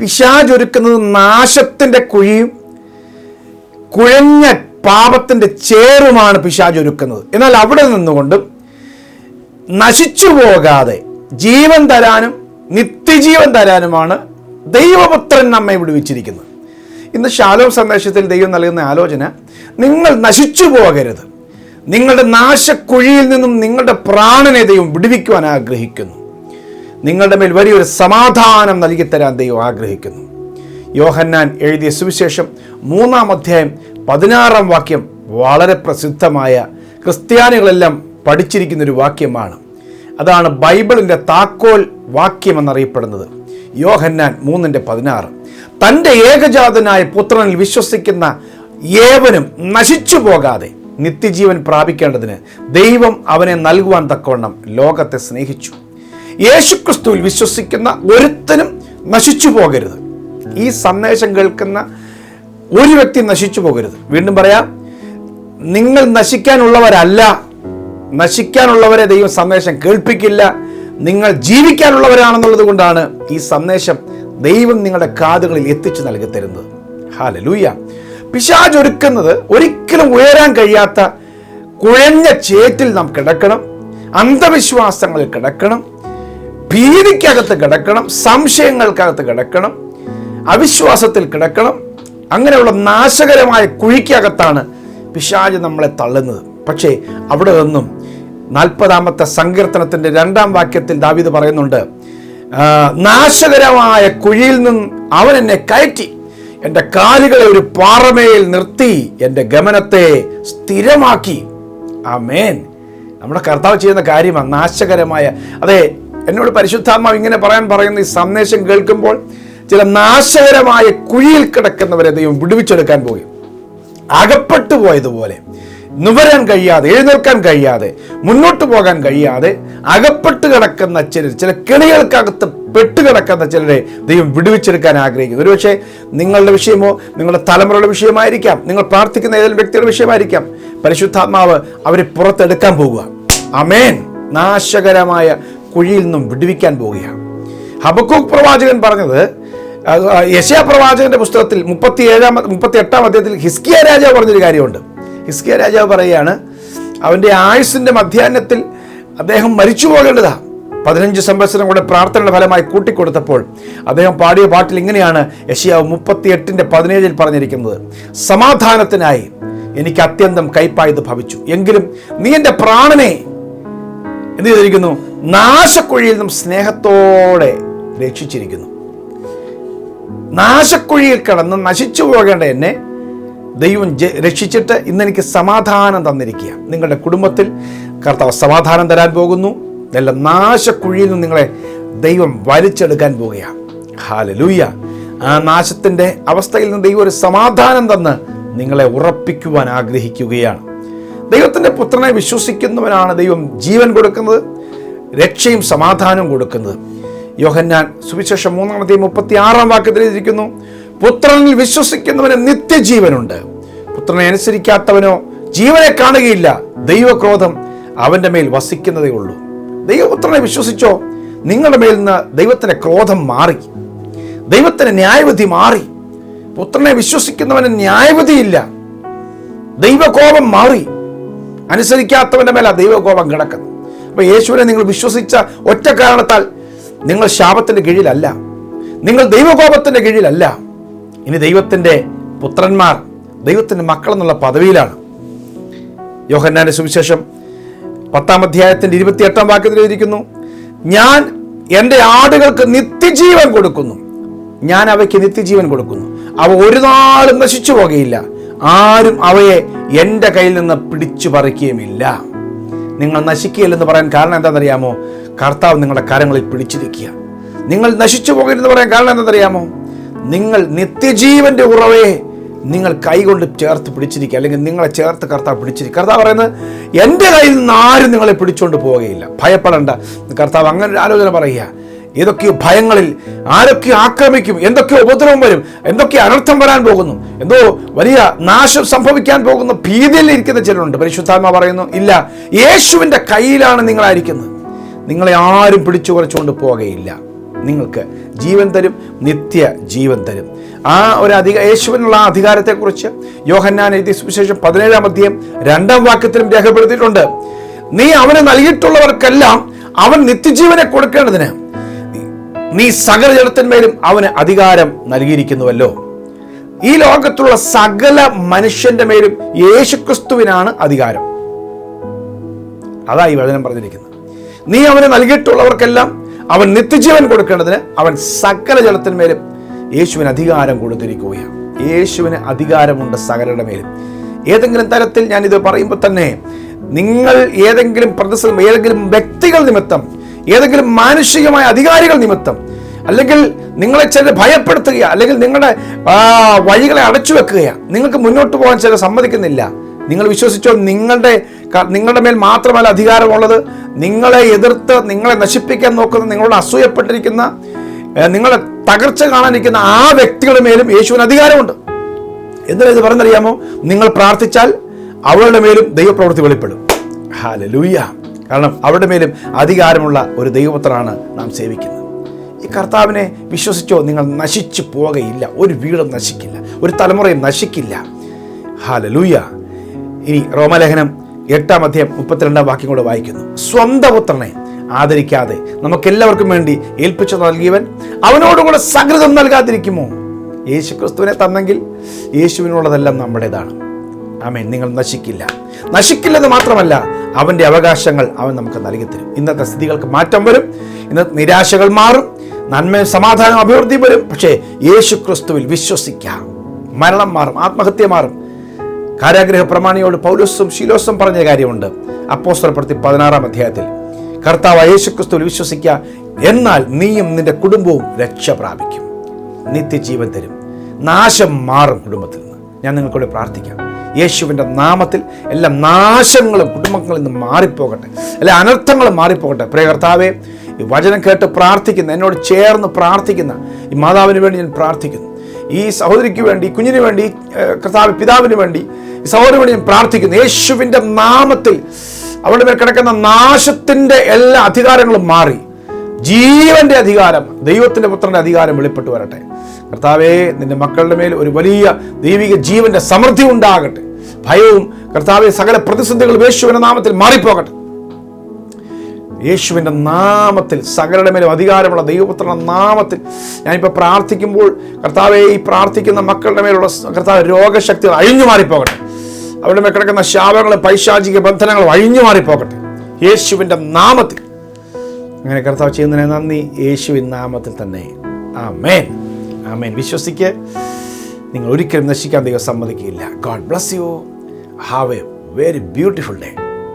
പിശാചൊരുക്കുന്നത് നാശത്തിന്റെ കുഴിയും കുഴഞ്ഞ പാപത്തിന്റെ ചേറുമാണ് പിശാചൊരുക്കുന്നത് എന്നാൽ അവിടെ നിന്നുകൊണ്ട് നശിച്ചു പോകാതെ ജീവൻ തരാനും നിത്യജീവൻ തരാനുമാണ് ദൈവപുത്രൻ നമ്മെ വിടുവിച്ചിരിക്കുന്നത്. ഇന്ന് ശാലോം സന്ദേശത്തിൽ ദൈവം നൽകുന്ന ആലോചന നിങ്ങൾ നശിച്ചു പോകരുത്. നിങ്ങളുടെ നാശക്കുഴിയിൽ നിന്നും നിങ്ങളുടെ പ്രാണനെ ദൈവം വിടുവിക്കുവാൻ ആഗ്രഹിക്കുന്നു. നിങ്ങളുടെ മേൽ വലിയൊരു സമാധാനം നൽകിത്തരാൻ ദൈവം ആഗ്രഹിക്കുന്നു. യോഹന്നാൻ എഴുതിയ സുവിശേഷം മൂന്നാം അധ്യായം പതിനാറാം വാക്യം വളരെ പ്രസിദ്ധമായ ക്രിസ്ത്യാനികളെല്ലാം പഠിച്ചിരിക്കുന്ന ഒരു വാക്യമാണ്. അതാണ് ബൈബിളിന്റെ താക്കോൽ വാക്യം എന്നറിയപ്പെടുന്നത് യോഹന്നാൻ മൂന്നിന്റെ പതിനാറ്. തന്റെ ഏകജാതനായ പുത്രനിൽ വിശ്വസിക്കുന്ന ഏവനും നശിച്ചു പോകാതെ നിത്യജീവൻ പ്രാപിക്കേണ്ടതിന് ദൈവം അവനെ നൽകുവാൻ തക്കവണ്ണം ലോകത്തെ സ്നേഹിച്ചു. യേശുക്രിസ്തുവിൽ വിശ്വസിക്കുന്ന ഒരുത്തനും നശിച്ചു പോകരുത്. ഈ സന്ദേശം കേൾക്കുന്ന ഒരു വ്യക്തി നശിച്ചു പോകരുത്. വീണ്ടും പറയാം നിങ്ങൾ നശിക്കാനുള്ളവരല്ല. നശിക്കാനുള്ളവരെ ദൈവം സന്ദേശം കേൾപ്പിക്കില്ല. നിങ്ങൾ ജീവിക്കാനുള്ളവരാണെന്നുള്ളത് കൊണ്ടാണ് ഈ സന്ദേശം ദൈവം നിങ്ങളുടെ കാതുകളിൽ എത്തിച്ചു നൽകി തരുന്നത് ഹാലലൂയ പിശാജ് ഒരുക്കുന്നത് ഒരിക്കലും ഉയരാൻ കഴിയാത്ത കുഴഞ്ഞ ചേറ്റിൽ നാം കിടക്കണം. അന്ധവിശ്വാസങ്ങളിൽ കിടക്കണം. ഭീതിക്കകത്ത് കിടക്കണം സംശയങ്ങൾക്കകത്ത് കിടക്കണം അവിശ്വാസത്തിൽ കിടക്കണം. അങ്ങനെയുള്ള നാശകരമായ കുഴിക്കകത്താണ് പിശാജ് നമ്മളെ തള്ളുന്നത്. പക്ഷേ അവിടെ നിന്നും നാൽപ്പതാമത്തെ സങ്കീർത്തനത്തിന്റെ രണ്ടാം വാക്യത്തിൽ ദാവീദ് പറയുന്നുണ്ട് നാശകരമായ കുഴിയിൽ നിന്നും അവൻ എന്നെ കയറ്റി എന്റെ കാലുകളെ ഒരു പാറമേൽ നിർത്തി എന്റെ ഗമനത്തെ സ്ഥിരമാക്കി. ആ മേൻ നമ്മുടെ കർത്താവ് ചെയ്യുന്ന കാര്യമാണ് നാശകരമായ അതെ എന്നോട് പരിശുദ്ധാത്മാവ് ഇങ്ങനെ പറയാൻ പറയുന്ന ഈ സന്ദേശം കേൾക്കുമ്പോൾ ചില നാശകരമായ കുഴിയിൽ കിടക്കുന്നവരെ ദൈവം വിടുവിച്ചെടുക്കാൻ പോയി. അകപ്പെട്ടു പോയതുപോലെ നുവരാൻ കഴിയാതെ എഴുന്നേൽക്കാൻ കഴിയാതെ മുന്നോട്ട് പോകാൻ കഴിയാതെ അകപ്പെട്ട് കിടക്കുന്ന ചിലർ ചില കിളികൾക്കകത്ത് പെട്ടുകിടക്കുന്ന ചിലരെ ദൈവം വിടുവിച്ചെടുക്കാൻ ആഗ്രഹിക്കുന്നു. ഒരുപക്ഷെ നിങ്ങളുടെ വിഷയമോ നിങ്ങളുടെ തലമുറയുടെ വിഷയമായിരിക്കാം നിങ്ങൾ പ്രാർത്ഥിക്കുന്ന ഏതെങ്കിലും വ്യക്തിയുടെ വിഷയമായിരിക്കാം. പരിശുദ്ധാത്മാവ് അവരെ പുറത്തെടുക്കാൻ പോകുക. അമേൻ നാശകരമായ കുഴിയിൽ നിന്നും വിടുവിക്കാൻ പോവുകയാണ്. ഹബക്കൂക്ക് പ്രവാചകൻ പറഞ്ഞത് യശയ പ്രവാചകന്റെ പുസ്തകത്തിൽ മുപ്പത്തി ഏഴാം മുപ്പത്തി എട്ടാം അധ്യായത്തിൽ ഹിസ്കിയ രാജാവ് പറഞ്ഞൊരു കാര്യമുണ്ട്. ഹിസ്കിയ രാജാവ് പറയുകയാണ് അവന്റെ ആയുസിന്റെ മധ്യാഹ്നത്തിൽ അദ്ദേഹം മരിച്ചു പോകേണ്ടതാ. പതിനഞ്ച് സംവത്സരം കൂടെ പ്രാർത്ഥനയുടെ ഫലമായി കൂട്ടിക്കൊടുത്തപ്പോൾ അദ്ദേഹം പാടിയ പാട്ടിൽ ഇങ്ങനെയാണ് യശിയാവ് മുപ്പത്തി എട്ടിന്റെ പതിനേഴിൽ പറഞ്ഞിരിക്കുന്നത്. സമാധാനത്തിനായി എനിക്ക് അത്യന്തം കൈപ്പായത് ഭവിച്ചു. എങ്കിലും നീ എന്റെ പ്രാണനെ എന്ത് ചെയ്തിരിക്കുന്നു? നാശക്കുഴിയിൽ നിന്നും സ്നേഹത്തോടെ രക്ഷിച്ചിരിക്കുന്നു. നാശക്കുഴിയിൽ കിടന്ന് നശിച്ചു പോകേണ്ട എന്നെ ദൈവം രക്ഷിച്ചിട്ട് ഇന്നെനിക്ക് സമാധാനം തന്നിരിക്കുക നിങ്ങളുടെ കുടുംബത്തിൽ കർത്താവ് സമാധാനം തരാൻ പോകുന്നു. നല്ല നാശക്കുഴിയിൽ നിന്ന് നിങ്ങളെ ദൈവം വലിച്ചെടുക്കാൻ പോവുകയാണ്. ഹാലലൂയ ആ നാശത്തിന്റെ അവസ്ഥയിൽ നിന്ന് ദൈവം ഒരു സമാധാനം തന്ന് നിങ്ങളെ ഉറപ്പിക്കുവാൻ ആഗ്രഹിക്കുകയാണ്. ദൈവത്തിന്റെ പുത്രനെ വിശ്വസിക്കുന്നവനാണ് ദൈവം ജീവൻ കൊടുക്കുന്നത്. രക്ഷയും സമാധാനവും കൊടുക്കുന്നത്. യോഹന്നാൻ സുവിശേഷം മൂന്നാമത്തെ മുപ്പത്തി ആറാം വാക്യത്തിൽ ഇരിക്കുന്നു പുത്രനിൽ വിശ്വസിക്കുന്നവന് നിത്യജീവനുണ്ട്. പുത്രനെ അനുസരിക്കാത്തവനോ ജീവനെ കാണുകയില്ല. ദൈവക്രോധം അവന്റെ മേൽ വസിക്കുന്നതേ ഉള്ളൂ. ദൈവപുത്രനെ വിശ്വസിച്ചോ? നിങ്ങളുടെ മേൽ നിന്ന് ദൈവത്തിന്റെ ക്രോധം മാറി. ദൈവത്തിന് ന്യായവിധി മാറി. പുത്രനെ വിശ്വസിക്കുന്നവന് ന്യായവിധിയില്ല. ദൈവകോപം മാറി. അനുസരിക്കാത്തവന്റെ മേലാ ദൈവകോപം കിടക്കുന്നു അപ്പൊ യേശുവിനെ നിങ്ങൾ വിശ്വസിച്ച ഒറ്റ കാരണത്താൽ നിങ്ങൾ ശാപത്തിന്റെ കീഴിലല്ല. നിങ്ങൾ ദൈവകോപത്തിന്റെ കീഴിലല്ല. ഇനി ദൈവത്തിന്റെ പുത്രന്മാർ ദൈവത്തിന്റെ മക്കൾ എന്നുള്ള പദവിയിലാണ്. യോഹന്നാന്റെ സുവിശേഷം പത്താം അധ്യായത്തിന്റെ ഇരുപത്തിയെട്ടാം വാക്യത്തിൽ എഴുതിയിരിക്കുന്നു ഞാൻ എന്റെ ആടുകൾക്ക് നിത്യജീവൻ കൊടുക്കുന്നു. ഞാൻ അവയ്ക്ക് നിത്യജീവൻ കൊടുക്കുന്നു. അവ ഒരു നാളും നശിച്ചു പോകുകയില്ല ആരും അവയെ എന്റെ കയ്യിൽ നിന്ന് പിടിച്ചു പറിക്കുകയുമില്ല. നിങ്ങൾ നശിക്കുകയില്ലെന്ന് പറയാൻ കാരണം എന്താണെന്നറിയാമോ? കർത്താവ് നിങ്ങളുടെ കരങ്ങളിൽ പിടിച്ചിരിക്കുക. നിങ്ങൾ നശിച്ചു പോകരുതെന്ന് പറയാൻ കാരണം എന്താണെന്നറിയാമോ? നിങ്ങൾ നിത്യജീവന്റെ ഉറവയെ നിങ്ങൾ കൈകൊണ്ട് ചേർത്ത് പിടിച്ചിരിക്കുക. അല്ലെങ്കിൽ നിങ്ങളെ ചേർത്ത് കർത്താവ് പിടിച്ചിരിക്കുക. കർത്താവ് പറയുന്നത് എന്റെ കയ്യിൽ നിന്ന് ആരും നിങ്ങളെ പിടിച്ചുകൊണ്ട് പോവുകയില്ല. ഭയപ്പെടേണ്ട. കർത്താവ് അങ്ങനെ ഒരു ആലോചന പറയുക. ഏതൊക്കെയോ ഭയങ്ങളിൽ ആരൊക്കെ ആക്രമിക്കും എന്തൊക്കെ ഉപദ്രവം വരും എന്തൊക്കെ അനർത്ഥം വരാൻ പോകുന്നു എന്തോ വലിയ നാശം സംഭവിക്കാൻ പോകുന്ന ഭീതിയിൽ ഇരിക്കുന്ന ചിലരുണ്ട്. പരിശുദ്ധാത്മ പറയുന്നു ഇല്ല യേശുവിന്റെ കയ്യിലാണ് നിങ്ങളായിരിക്കുന്നത്. നിങ്ങളെ ആരും പിടിച്ചു കുറച്ചുകൊണ്ട് പോകുകയില്ല നിങ്ങൾക്ക് ജീവൻ തരും നിത്യ ജീവൻ തരും. ആ ഒരു അധിക യേശുവിനുള്ള അധികാരത്തെക്കുറിച്ച് യോഹന്നാൻ എഴുതിയ സുവിശേഷം പതിനേഴാം അധ്യയം രണ്ടാം വാക്യത്തിലും രേഖപ്പെടുത്തിയിട്ടുണ്ട്. നീ അവന് നൽകിയിട്ടുള്ളവർക്കെല്ലാം അവൻ നിത്യജീവനെ കൊടുക്കേണ്ടതിന് നീ സകല ജലത്തിന്മേലും അവന് അധികാരം നൽകിയിരിക്കുന്നുവല്ലോ. ഈ ലോകത്തുള്ള സകല മനുഷ്യന്റെ മേലും യേശുക്രിസ്തുവിനാണ് അധികാരം. അതാ ഈ വചനം പറഞ്ഞിരിക്കുന്നത്. നീ അവന് നൽകിയിട്ടുള്ളവർക്കെല്ലാം അവൻ നിത്യജീവൻ കൊടുക്കേണ്ടതിന് അവൻ സകല ജലത്തിന്മേലും യേശുവിന് അധികാരം കൊടുത്തിരിക്കുകയാണ്. യേശുവിന് അധികാരമുണ്ട് സകലരുടെ മേലും. ഏതെങ്കിലും തരത്തിൽ ഞാനിത് പറയുമ്പോൾ തന്നെ നിങ്ങൾ ഏതെങ്കിലും പ്രതിസന്ധി ഏതെങ്കിലും വ്യക്തികൾ നിമിത്തം ഏതെങ്കിലും മാനുഷികമായ അധികാരികൾ നിമിത്തം അല്ലെങ്കിൽ നിങ്ങളെ ചില ഭയപ്പെടുത്തുക അല്ലെങ്കിൽ നിങ്ങളുടെ വഴികളെ അടച്ചു വെക്കുകയാണ് നിങ്ങൾക്ക് മുന്നോട്ട് പോകാൻ ചില സമ്മതിക്കുന്നില്ല. നിങ്ങൾ വിശ്വസിച്ചോ നിങ്ങളുടെ നിങ്ങളുടെ മേൽ മാത്രമല്ല അധികാരമുള്ളത് നിങ്ങളെ എതിർത്ത് നിങ്ങളെ നശിപ്പിക്കാൻ നോക്കുന്ന നിങ്ങളോട് അസൂയപ്പെട്ടിരിക്കുന്ന നിങ്ങളെ തകർച്ച കാണാനിരിക്കുന്ന ആ വ്യക്തികളുടെ മേലും യേശുവിന് അധികാരമുണ്ട്. എന്തിനാ ഇത് പറഞ്ഞറിയാമോ? നിങ്ങൾ പ്രാർത്ഥിച്ചാൽ അവരുടെ മേലും ദൈവപ്രവൃത്തി വെളിപ്പെടും. ഹാലലൂയ കാരണം അവരുടെ മേലും അധികാരമുള്ള ഒരു ദൈവപുത്രനാണ് നാം സേവിക്കുന്നത്. ഈ കർത്താവിനെ വിശ്വസിച്ചോ നിങ്ങൾ നശിച്ചു പോകയില്ല ഒരു വീടും നശിക്കില്ല. ഒരു തലമുറയും നശിക്കില്ല. ഹാലലൂയ ഇനി റോമലേഖനം എട്ടാം അധ്യായം മുപ്പത്തിരണ്ടാം വാക്യം കൂടെ വായിക്കുന്നു. സ്വന്തം പുത്രനെ ആദരിക്കാതെ നമുക്കെല്ലാവർക്കും വേണ്ടി ഏൽപ്പിച്ചു നൽകിയവൻ അവനോടുകൂടെ സകൃതം നൽകാതിരിക്കുമോ? യേശു ക്രിസ്തുവിനെ തന്നെങ്കിൽ യേശുവിനുള്ളതെല്ലാം നമ്മുടേതാണ്. ആമേൻ. നിങ്ങൾ നശിക്കില്ല. നശിക്കില്ലെന്ന് മാത്രമല്ല അവന്റെ അവകാശങ്ങൾ അവൻ നമുക്ക് നൽകി തരും ഇന്നത്തെ സ്ഥിതികൾക്ക് മാറ്റം വരും. ഇന്ന് നിരാശകൾ മാറും. നന്മയും സമാധാനം അഭിവൃദ്ധി വരും. പക്ഷേ യേശു ക്രിസ്തുവിൽ വിശ്വസിക്കാം. മരണം മാറും. ആത്മഹത്യ മാറും. കാരാഗ്രഹ പ്രമാണിയോട് പൗലോസും ശീലോസും പറഞ്ഞ കാര്യമുണ്ട്. അപ്പോസ്തലപ്പെടുത്തി പതിനാറാം അധ്യായത്തിൽ. കർത്താവ് യേശു ക്രിസ്തുവിൽ വിശ്വസിക്കുക എന്നാൽ നീയും നിന്റെ കുടുംബവും രക്ഷ പ്രാപിക്കും. നിത്യജീവൻ തരും. നാശം മാറും കുടുംബത്തിൽ നിന്ന്. ഞാൻ നിങ്ങൾക്കൂടെ പ്രാർത്ഥിക്കാം. യേശുവിന്റെ നാമത്തിൽ എല്ലാ നാശങ്ങളും കുടുംബങ്ങളിൽ നിന്ന് മാറിപ്പോകട്ടെ. എല്ലാ അനർത്ഥങ്ങളും മാറിപ്പോകട്ടെ. പ്രിയ കർത്താവെ ഈ വചനം കേട്ട് പ്രാർത്ഥിക്കുന്ന എന്നോട് ചേർന്ന് പ്രാർത്ഥിക്കുന്ന ഈ മാതാവിന് വേണ്ടി ഞാൻ പ്രാർത്ഥിക്കുന്നു. ഈ സഹോദരിക്ക് വേണ്ടി കുഞ്ഞിന് വേണ്ടി കർത്താവ് പിതാവിന് വേണ്ടി സഹോദരന് വേണ്ടി ഞാൻ പ്രാർത്ഥിക്കുന്നു. യേശുവിന്റെ നാമത്തിൽ അവളുടെ മേൽ കിടക്കുന്ന നാശത്തിന്റെ എല്ലാ അധികാരങ്ങളും മാറി. ജീവന്റെ അധികാരം ദൈവത്തിന്റെ പുത്രന്റെ അധികാരം വെളിപ്പെട്ടു വരട്ടെ. കർത്താവേ നിന്റെ മക്കളുടെ മേൽ ഒരു വലിയ ദൈവിക ജീവന്റെ സമൃദ്ധി ഉണ്ടാകട്ടെ. ഭയവും കർത്താവെ സകല പ്രതിസന്ധികളും യേശുവിന്റെ നാമത്തിൽ മാറിപ്പോകട്ടെ. യേശുവിന്റെ നാമത്തിൽ സകലരുടെ മേലും അധികാരമുള്ള ദൈവപുത്രന്റെ നാമത്തിൽ ഞാനിപ്പോൾ പ്രാർത്ഥിക്കുമ്പോൾ കർത്താവെ ഈ പ്രാർത്ഥിക്കുന്ന മക്കളുടെ മേലുള്ള കർത്താവ് രോഗശക്തികൾ അഴിഞ്ഞു മാറിപ്പോകട്ടെ. അവരുടെ മേൽ കിടക്കുന്ന ശാപങ്ങളും പൈശാചിക ബന്ധനങ്ങളും അഴിഞ്ഞു മാറിപ്പോകട്ടെ. യേശുവിന്റെ നാമത്തിൽ. അങ്ങനെ കർത്താവ് ചെയ്യുന്നതിന് നന്ദി. യേശുവിൻ നാമത്തിൽ തന്നെ. ആമേൻ. ആമേൻ. വിശ്വസിക്ക്. നിങ്ങൾ ഒരിക്കലും നശിക്കാൻ ദൈവം സമ്മതിക്കില്ല God bless you have a very beautiful day